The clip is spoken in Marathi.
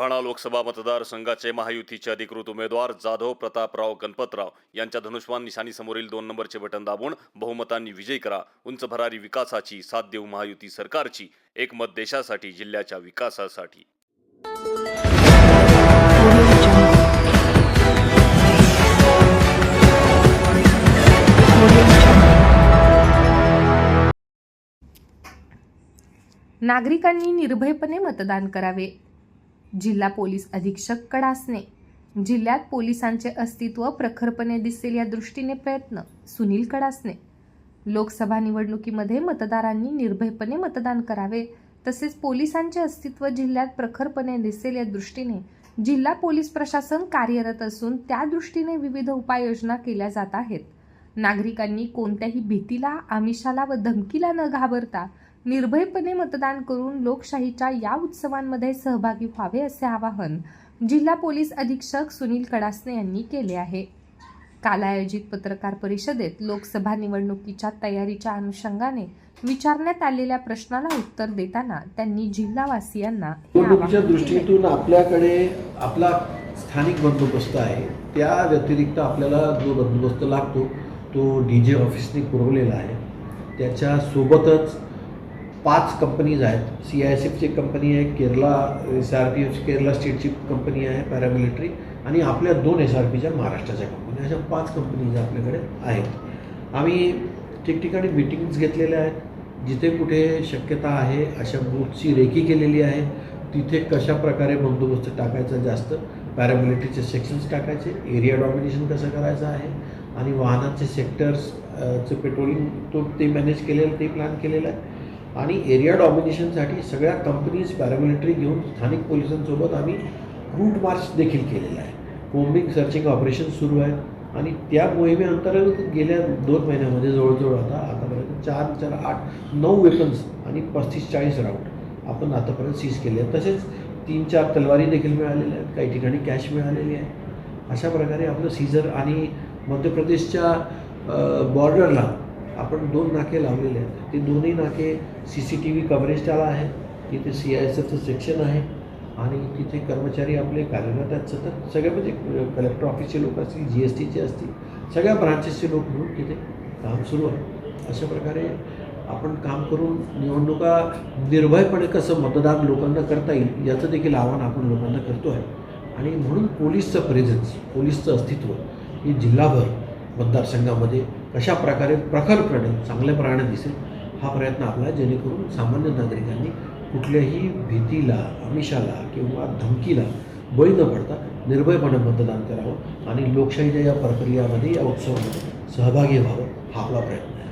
बुलढाणा लोकसभा मतदारसंघाचे महायुतीचे अधिकृत उमेदवार जाधव प्रतापराव गणपतराव यांच्या धनुष्मान निशाणीसमोरील दोन नंबरचे बटन दाबून बहुमतांनी विजय करा. उंच भरारी विकासाची साथ देऊ महायुती सरकारची एक मत देशासाठी जिल्ह्याच्या विकासासाठी. नागरिकांनी निर्भयपणे मतदान करावे. जिल्हा पोलीस अधीक्षक कडासने. जिल्ह्यात पोलिसांचे अस्तित्व प्रखरपणे दिसेल या दृष्टीने प्रयत्न सुनील कडासने. लोकसभा निवडणुकीमध्ये मतदारांनी निर्भयपणे मतदान करावे तसेच पोलिसांचे अस्तित्व जिल्ह्यात प्रखरपणे दिसेल या दृष्टीने जिल्हा पोलीस प्रशासन कार्यरत असून त्या दृष्टीने विविध उपाययोजना केल्या जात आहेत. नागरिकांनी कोणत्याही भीतीला आमिषाला व धमकीला न घाबरता निर्भयपणे मतदान करून लोकशाहीच्या या उत्सवांमध्ये सहभागी व्हावे असे आवाहन जिल्हा पोलीस अधीक्षक सुनील कडासने यांनी केले आहे. काल आयोजित पत्रकार परिषदेत लोकसभा निवडणुकीच्या तयारीच्या अनुषंगाने विचारण्यात आलेल्या प्रश्नाला उत्तर देताना त्यांनी जिल्हावासियांना. दृष्टीतून आपल्याकडे आपला स्थानिक बंदोबस्त आहे. त्या व्यतिरिक्त आपल्याला जो बंदोबस्त लागतो तो डी जे ऑफिसने पुरवलेला आहे. त्याच्यासोबतच पाच कंपनीज आहेत. सी आय एस एफची कंपनी आहे केरला एस आर पी एफची केरला स्टेटची कंपनी आहे पॅरामिलिटरी आणि आपल्या दोन एस आर पीच्या महाराष्ट्राच्या कंपनी अशा पाच कंपनीज आपल्याकडे आहेत. आम्ही ठिकठिकाणी मिटिंग्स घेतलेल्या आहेत. जिथे कुठे शक्यता आहे अशा बूथची रेकी केलेली आहे. तिथे कशा प्रकारे बंदोबस्त टाकायचा जास्त पॅरामिलिटरीचे सेक्शन्स टाकायचे एरिया डॉमिनेशन कसं करायचं आहे आणि वाहनाचे सेक्टर्सचं पेट्रोलिंग तो ते मॅनेज केलेलं ते प्लॅन केलेलं आहे. आणि एरिया डॉमिनेशनसाठी सगळ्या कंपनीज पॅरामिलिटरी घेऊन स्थानिक पोलिसांसोबत आम्ही रूट मार्च देखील केलेला आहे. कोम्बिंग सर्चिंग ऑपरेशन सुरू आहे आणि त्या मोहिमेअंतर्गत गेल्या दोन महिन्यामध्ये जवळजवळ आता आतापर्यंत चार चार आठ नऊ वेपन्स आणि पस्तीस चाळीस राऊंड आपण आतापर्यंत सीज केले आहेत. तसेच तीन चार तलवारी देखील मिळालेल्या आहेत. काही ठिकाणी कॅश मिळालेली आहे. अशा प्रकारे आपलं सीझर आणि मध्य प्रदेशच्या बॉर्डरला आपण दोन नाके लावलेले आहेत. ते दोन्ही नाके C C T V coverage त्याला आहे. तिथे सी आय एस एफचं सेक्शन आहे. आणि तिथे कर्मचारी आपले कार्यरत आहेत. सतत सगळे म्हणजे कलेक्टर ऑफिसचे लोक असतील जी एस टीचे असतील सगळ्या ब्रांचेसचे लोक मिळून तिथे काम सुरू आहे. अशा प्रकारे आपण काम करून निवडणुका निर्भयपणे कसं मतदान लोकांना करता येईल याचं देखील आव्हान आपण लोकांना करतो आहे आणि म्हणून पोलीसचं प्रेझन्स पोलीसचं अस्तित्व हे जिल्हाभर मतदारसंघामध्ये कशा प्रकारे प्रखरपणे चांगल्या प्रकारे दिसेल हा प्रयत्न आपला जेणेकरून सामान्य नागरिकांनी कुठल्याही भीतीला आमिषाला किंवा धमकीला बळी न पडता निर्भयपणे मतदान करावं आणि लोकशाहीच्या या प्रक्रियामध्ये या उत्सवामध्ये सहभागी व्हावं हा आपला प्रयत्न आहे.